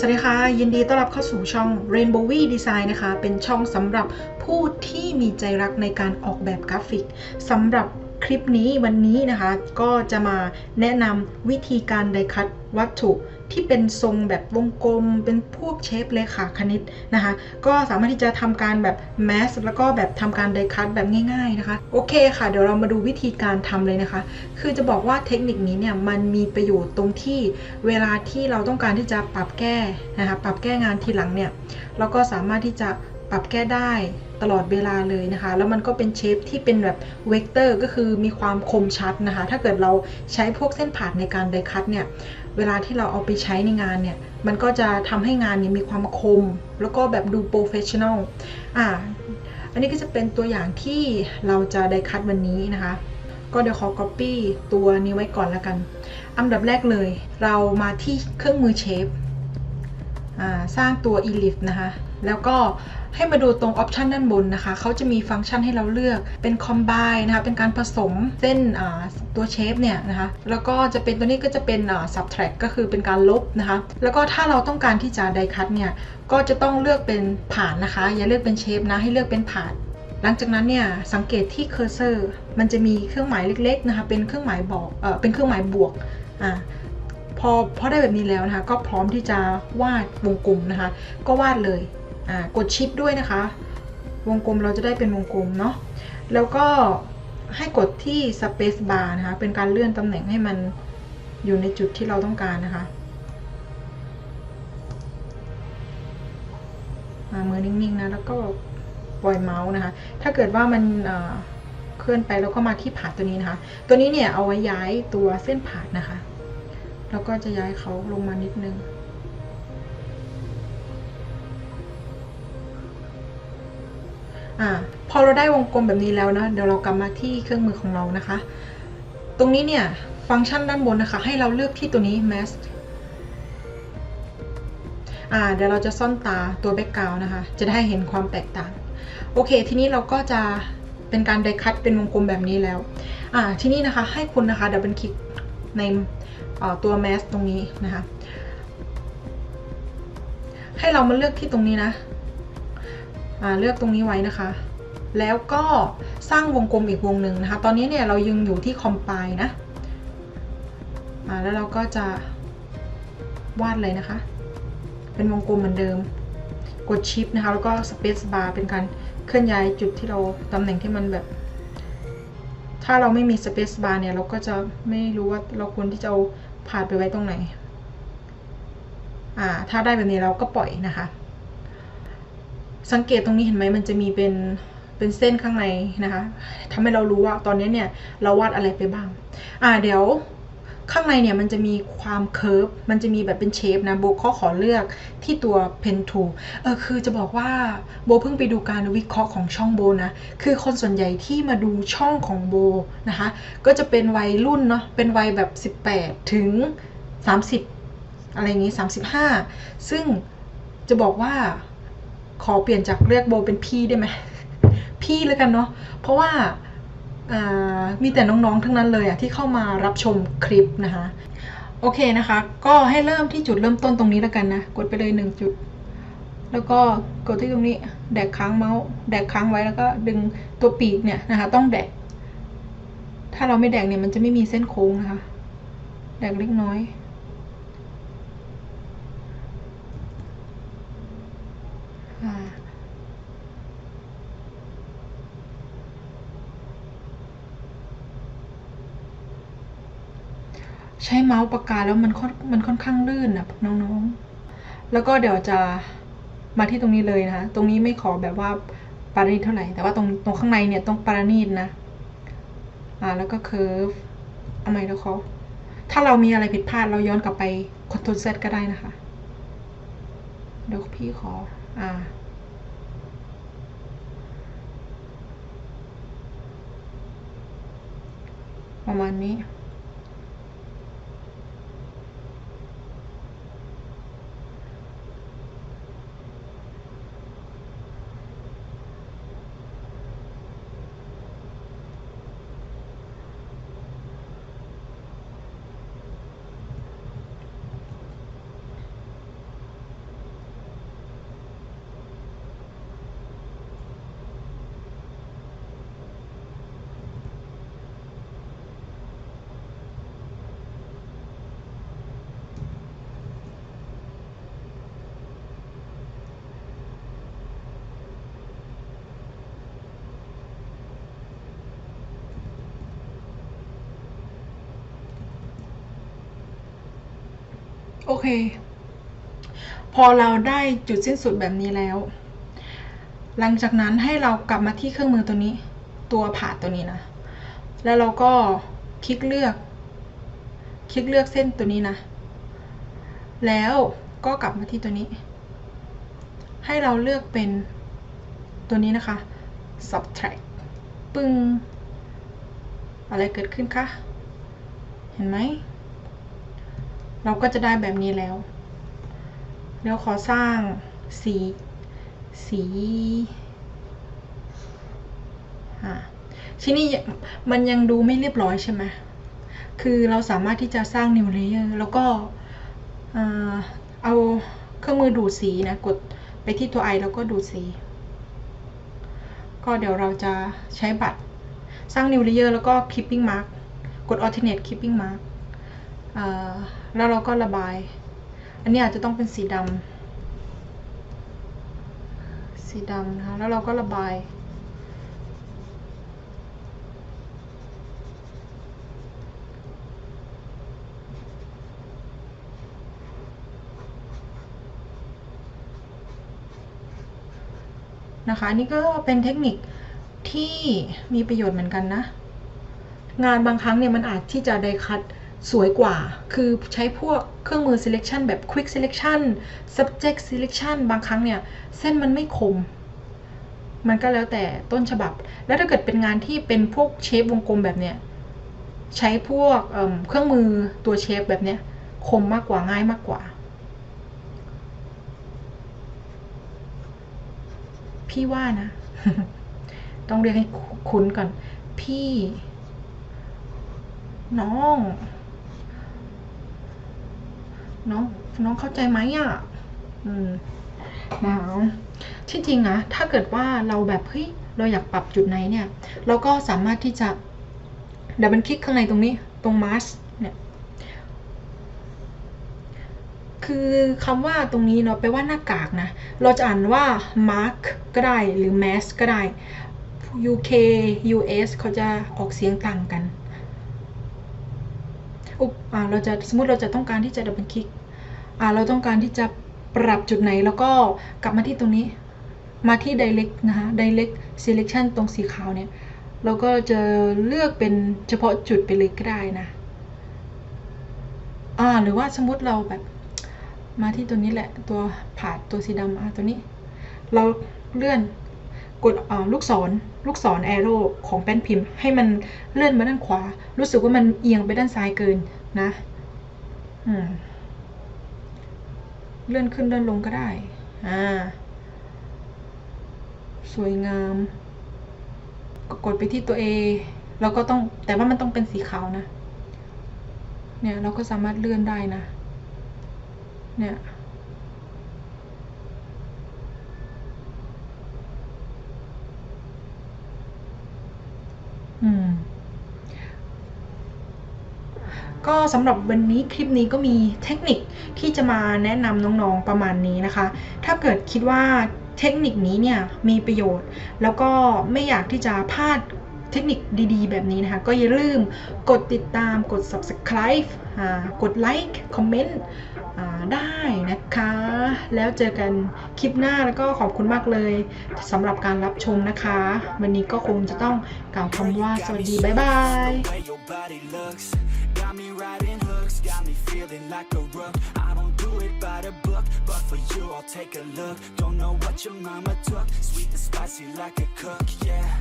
สวัสดีค่ะ ยินดีต้อนรับเข้าสู่ช่อง Rainbowy Design นะคะ เป็นช่องสำหรับผู้ที่มีใจรักในการออกแบบกราฟิกสำหรับคลิปนี้วันนี้นะคะ ก็จะมาแนะนำวิธีการไดคัตวัตถุ ที่เป็นทรงแบบวงกลม เป็นพวกเชฟเลขาคณิตนะคะ ก็สามารถที่จะทำการแบบแมสแล้วก็แบบทำการไดคัตแบบง่ายๆนะคะ โอเคค่ะ เดี๋ยวเรามาดูวิธีการทำเลยนะคะ คือจะบอกว่าเทคนิคนี้เนี่ยมันมีประโยชน์ตรงที่เวลาที่เราต้องการที่จะปรับแก้นะคะ ปรับแก้งานทีหลังเนี่ยเราก็สามารถที่จะปรับแก้ได้ตลอดเวลาเลยนะคะ แล้วมันก็เป็นเชฟที่เป็นแบบเวกเตอร์ก็คือมีความคมชัดนะคะ ถ้าเกิดเราใช้พวกเส้นผ่านในการไดคัตเนี่ย เวลาที่เราเอาไปใช้ในงานเนี่ย มันก็จะทำให้งานเนี่ยมีความคม แล้วก็แบบดูโปรเฟชชั่นอลอ่าอันนี้ก็จะเป็นตัวอย่างที่เราจะได้คัดวันนี้นะคะ ก็เดี๋ยวขอ Copy ตัวนี้ไว้ก่อนแล้วกัน อันดับแรกเลย เรามาที่เครื่องมือเชฟสร้างตัว elif นะคะ แล้วก็ให้มาดูตรงออปชันด้านบนนะคะ เขาจะมีฟังก์ชันให้เราเลือกเป็น combine นะคะ เป็นการผสมเส้นตัวเชฟเนี่ยนะคะ แล้วก็จะเป็นตัวนี้ก็จะเป็น subtract ก็คือเป็นการลบนะคะ แล้วก็ถ้าเราต้องการที่จะ die cut เนี่ย ก็จะต้องเลือกเป็นผ่านนะคะ อย่าเลือกเป็นเชฟนะ ให้เลือกเป็นผ่านหลังจากนั้นเนี่ยสังเกตที่เคอร์เซอร์ มันจะมีเครื่องหมายเล็กๆนะคะ เป็นเครื่องหมายบอกเออเป็นเครื่องหมายบวกอ่าพอพอได้แบบนี้แล้วนะคะ ก็พร้อมที่จะวาดวงกลมนะคะ ก็วาดเลย กดชิปด้วยนะคะ วงกลมเราจะได้เป็นวงกลมเนาะแล้วก็ให้กดที่ Space Bar นะคะ เป็นการเลื่อนตำแหน่งให้มันอยู่ในจุดที่เราต้องการนะคะมือนิ่งๆนะ แล้วก็ปล่อยเมาส์นะคะ ถ้าเกิดว่ามันเคลื่อนไปแล้วก็มาที่ผาดตัวนี้นะคะ ตัวนี้เนี่ยเอาไว้ย้ายตัวเส้นผาดนะคะ แล้วก็จะย้ายเขาลงมานิดนึง อ่าพอเราได้วงกลมแบบนี้แล้วนะ เดี๋ยวเรากลับมาที่เครื่องมือของเรานะคะ ตรงนี้เนี่ยฟังก์ชันด้านบนนะคะ ให้เราเลือกที่ตัวนี้ mask อ่าเดี๋ยวเราจะซ่อนตาตัวแบ็กกราวนะคะ จะได้เห็นความแตกต่าง โอเค ทีนี้เราก็จะเป็นการไดคัตเป็นวงกลมแบบนี้แล้ว อ่า ทีนี้นะคะให้คุณนะคะดับเบิลคลิกในตัวแมสตรงนี้นะคะ ให้เรามาเลือกที่ตรงนี้นะ เลือกตรงนี้ไว้นะคะ แล้วก็สร้างวงกลมอีกวงหนึ่งนะคะ ตอนนี้เนี่ยเรายังอยู่ที่คอมไพล์นะแล้วเราก็จะวาดเลยนะคะ เป็นวงกลมเหมือนเดิม กดชิปนะคะ แล้วก็สเปซบาร์เป็นการเคลื่อนย้ายจุดที่เราตำแหน่งที่มันแบบ ถ้าเราไม่มีสเปซบาร์เนี่ย เราก็จะไม่รู้ว่าเราควรที่จะเอาผ่านไปไว้ตรงไหน อ่า ถ้าได้แบบนี้เราก็ปล่อยนะคะ สังเกตตรงนี้เห็นไหมมันจะมีเป็นเป็นเส้นข้างในนะคะทำให้เรารู้ว่าตอนนี้เนี่ยเราวาดอะไรไปบ้าง อ่าเดี๋ยวข้างในเนี่ยมันจะมีความเคิร์ฟ มันจะมีแบบเป็นเชฟนะ โบข้อขอเลือกที่ตัวเพนทูเออคือจะบอกว่าโบเพิ่งไปดูการวิเคราะห์ของช่องโบนะ คือคนส่วนใหญ่ที่มาดูช่องของโบนะคะ ก็จะเป็นวัยรุ่นเนาะ เป็นวัยแบบ 18 ถึง 30 อะไรอย่างนี้ 35 ซึ่งจะบอกว่า ขอเปลี่ยนจากเรียกโบเป็นพี่ได้ไหม พี่แล้วกันเนาะ เพราะว่ามีแต่น้องๆ ทั้งนั้นเลยอะที่เข้ามารับชมคลิปนะคะ โอเคนะคะ ก็ให้เริ่มที่จุดเริ่มต้นตรงนี้แล้วกันนะ กดไปเลยหนึ่งจุด แล้วก็กดที่ตรงนี้ แดกค้างเมาส์ แดกค้างไว้แล้วก็ดึงตัวปีกเนี่ยนะคะ ต้องแดก ถ้าเราไม่แดกเนี่ยมันจะไม่มีเส้นโค้งนะคะ แดกเล็กน้อย อ่า ใช้เมาส์ปากกาแล้วมันค่อนมันค่อนข้างลื่นนะน้องๆ แล้วก็เดี๋ยวจะมาที่ตรงนี้เลยนะคะ ตรงนี้ไม่ขอแบบว่าปาราณีตเท่าไหร่ แต่ว่าตรงตรงข้างในเนี่ยต้องปาราณีตนะ อ่าแล้วก็เคิร์ฟเอาใหม่แล้วเขาถ้าเรามีอะไรผิดพลาดเราย้อนกลับไปคอนโทรลเซตก็ได้นะคะ เดี๋ยวพี่ขอ อ่าประมาณนี้ โอเค พอเราได้จุดสิ้นสุดแบบนี้แล้ว หลังจากนั้นให้เรากลับมาที่เครื่องมือตัวนี้ ตัวผ่าตัวนี้นะ แล้วเราก็คลิกเลือก คลิกเลือกเส้นตัวนี้นะ แล้วก็กลับมาที่ตัวนี้ ให้เราเลือกเป็นตัวนี้นะคะ subtract ปึ้งอะไรเกิดขึ้นคะ เห็นไหม เราก็จะได้แบบนี้แล้วเดี๋ยวขอสร้างสี สีอ่าทีนี้มันยังดูไม่เรียบร้อยใช่ไหมคือเราสามารถที่จะสร้าง new layer แล้วก็เอาเครื่องมือดูดสีนะ กดไปที่ตัว i แล้วก็ดูดสี ก็เดี๋ยวเราจะใช้บัตร สร้าง new layer แล้วก็ clipping mark กด alternate clipping mark แล้วเราก็ระบาย อันนี้อาจจะต้องเป็นสีดำสีดำนะคะ แล้วเราก็ระบาย นะคะ นี่ก็เป็นเทคนิคที่มีประโยชน์เหมือนกันนะ งานบางครั้งเนี่ยมันอาจที่จะได้คัต สวยกว่า คือใช้พวกเครื่องมือ selection แบบ quick selection subject selection บางครั้งเนี่ย เส้นมันไม่คม มันก็แล้วแต่ต้นฉบับ แล้วถ้าเกิดเป็นงานที่เป็นพวกเชฟวงกลมแบบเนี้ย ใช้พวกเเครื่องมือตัวเชฟแบบเนี้ย คมมากกว่าง่ายมากกว่า พี่ว่านะ ต้องเรียกให้คุ้นก่อน พี่ น้อง น้องน้องเข้าใจไหมอะอืมนะที่จริงนะถ้าเกิดว่าเราแบบเฮ้ยเราอยากปรับจุดไหนเนี่ย เราก็สามารถที่จะเดี๋ยวมันคลิกข้างในตรงนี้ตรงมาสเนี่ย คือคำว่าตรงนี้เนาะแปลว่าหน้ากากนะ เราจะอ่านว่า mark ก็ได้หรือ mask ก็ได้ UK US เขาจะออกเสียงต่างกันอุ๊บอ่าเราจะสมมติเราจะต้องการที่จะดับเบิลคลิก อ่าเราต้องการที่จะปรับจุดไหนแล้วก็กลับมาที่ตรงนี้ มาที่ direct นะคะ direct selection ตรงสีขาวเนี่ยเราก็จะเลือกเป็นเฉพาะจุดไปเลยก็ได้นะ อ่าหรือว่าสมมติเราแบบมาที่ตัวนี้แหละตัวผาดตัวสีดำอะตัวนี้ เราเลื่อนกดอ่าลูกศรลูกศรแอโร่ของแป้นพิมพ์ ให้มันเลื่อนมาด้านขวา รู้สึกว่ามันเอียงไปด้านซ้ายเกินนะ อืม เลื่อนขึ้นเลื่อนลงก็ได้ อ่า สวยงามกดไปที่ตัว A แล้วก็ต้องแต่ว่ามันต้องเป็นสีขาวนะ เนี่ยเราก็สามารถเลื่อนได้นะ เนี่ย อืม ก็สำหรับวันนี้คลิปนี้ก็มีเทคนิคที่จะมาแนะนำน้องๆประมาณนี้นะคะ ถ้าเกิดคิดว่าเทคนิคนี้เนี่ยมีประโยชน์ แล้วก็ไม่อยากที่จะพลาดเทคนิคดีๆ แบบนี้นะคะ ก็อย่าลืมกดติดตามกด subscribe กดไลค์คอมเมนต์ได้นะคะ แล้วเจอกันคลิปหน้าแล้วก็ขอบคุณมากเลยสำหรับการรับชมนะคะ วันนี้ก็คงจะต้องกล่าวคำว่าสวัสดี บ๊ายบาย Got me riding hooks, got me feeling like a rook. I don't do it by the book, but for you I'll take a look. Don't know what your mama took, sweet and spicy like a cook, yeah